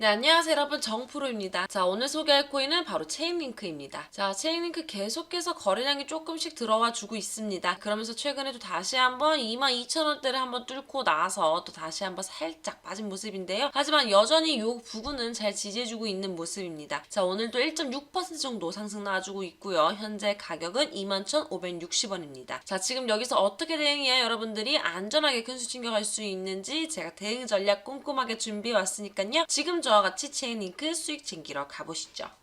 네, 안녕하세요 여러분 정프로입니다. 자, 오늘 소개할 코인은 바로 체인링크입니다. 자, 체인링크 계속해서 거래량이 조금씩 들어와 주고 있습니다. 그러면서 최근에 도 다시 한번 22,000원대를 한번 뚫고 나서 또 다시 한번 살짝 빠진 모습인데요. 하지만 여전히 이 부분은 잘 지지해주고 있는 모습입니다. 자, 오늘도 1.6% 정도 상승 나와주고 있고요. 현재 가격은 21,560원입니다. 자, 지금 여기서 어떻게 대응해야 여러분들이 안전하게 큰 수익 챙겨갈 수 있는지 제가 대응 전략 꼼꼼하게 준비해 왔으니까요. 지금 저와 같이 체인 링크 수익 챙기러 가보시죠.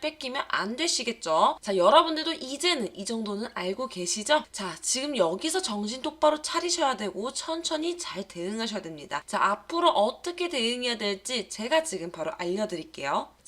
뺏기면 안 되시겠죠? 자, 여러분들도 이제는 이 정도는 알고 계시죠? 자, 지금 여기서 정신 똑바로 차리셔야 되고 천천히 잘 대응하셔야 됩니다. 자, 앞으로 어떻게 대응해야 될지 제가 지금 바로 알려드릴게요.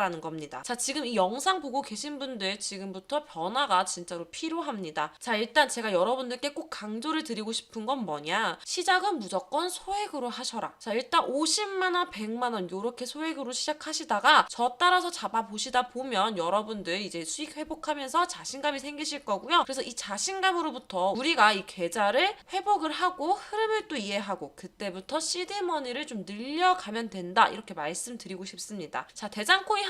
라는 겁니다. 자, 지금 이 영상 보고 계신 분들 지금부터 변화가 진짜로 필요합니다. 자, 일단 제가 여러분들께 꼭 강조를 드리고 싶은 건 뭐냐? 시작은 무조건 소액으로 하셔라. 자, 일단 50만 원, 100만 원 요렇게 소액으로 시작하시다가 저 따라서 잡아 보시다 보면 여러분들 이제 수익 회복하면서 자신감이 생기실 거고요. 그래서 이 자신감으로부터 우리가 이 계좌를 회복을 하고 흐름을 또 이해하고 그때부터 CD 머니를 좀 늘려가면 된다. 이렇게 말씀드리고 싶습니다. 자, 대장코인